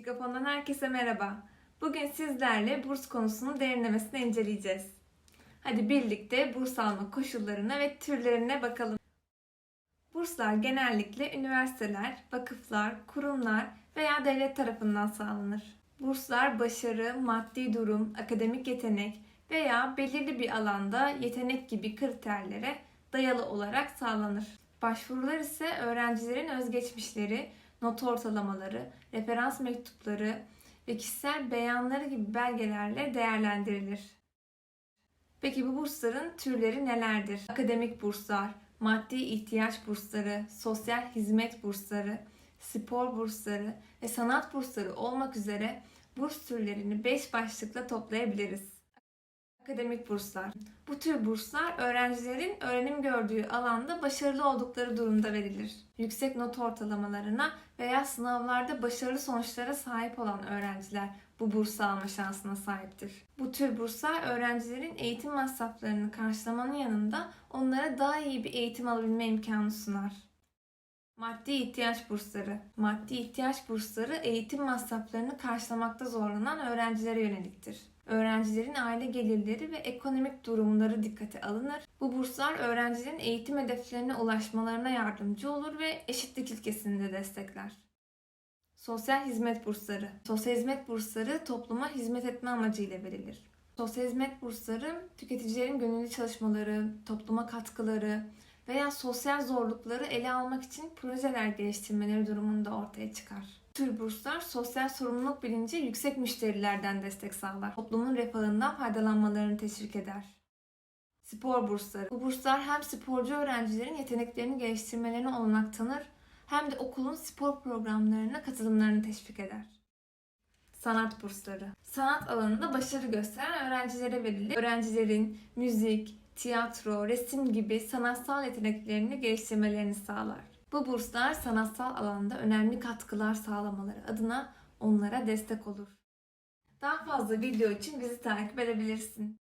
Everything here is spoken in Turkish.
Mikrofondan herkese merhaba. Bugün sizlerle burs konusunun derinlemesine inceleyeceğiz. Hadi birlikte burs alma koşullarına ve türlerine bakalım. Burslar genellikle üniversiteler, vakıflar, kurumlar veya devlet tarafından sağlanır. Burslar başarı, maddi durum, akademik yetenek veya belirli bir alanda yetenek gibi kriterlere dayalı olarak sağlanır. Başvurular ise öğrencilerin özgeçmişleri, not ortalamaları, referans mektupları ve kişisel beyanları gibi belgelerle değerlendirilir. Peki bu bursların türleri nelerdir? Akademik burslar, maddi ihtiyaç bursları, sosyal hizmet bursları, spor bursları ve sanat bursları olmak üzere burs türlerini 5 başlıkla toplayabiliriz. Akademik burslar. Bu tür burslar öğrencilerin öğrenim gördüğü alanda başarılı oldukları durumda verilir. Yüksek not ortalamalarına veya sınavlarda başarılı sonuçlara sahip olan öğrenciler bu bursu alma şansına sahiptir. Bu tür burslar öğrencilerin eğitim masraflarını karşılamanın yanında onlara daha iyi bir eğitim alabilme imkanı sunar. Maddi ihtiyaç bursları. Maddi ihtiyaç bursları eğitim masraflarını karşılamakta zorlanan öğrencilere yöneliktir. Öğrencilerin aile gelirleri ve ekonomik durumları dikkate alınır. Bu burslar öğrencilerin eğitim hedeflerine ulaşmalarına yardımcı olur ve eşitlik ilkesini de destekler. Sosyal hizmet bursları. Sosyal hizmet bursları topluma hizmet etme amacıyla verilir. Sosyal hizmet bursları tüketicilerin gönüllü çalışmaları, topluma katkıları veya sosyal zorlukları ele almak için projeler geliştirmeleri durumunda ortaya çıkar. Tür burslar sosyal sorumluluk bilinci yüksek müşterilerden destek sağlar. Toplumun refahından faydalanmalarını teşvik eder. Spor bursları. Bu burslar hem sporcu öğrencilerin yeteneklerini geliştirmelerine olanak tanır hem de okulun spor programlarına katılımlarını teşvik eder. Sanat bursları. Sanat alanında başarı gösteren öğrencilere verilir. Öğrencilerin müzik, tiyatro, resim gibi sanatsal yeteneklerini geliştirmelerini sağlar. Bu burslar sanatsal alanda önemli katkılar sağlamaları adına onlara destek olur. Daha fazla video için bizi takip edebilirsin.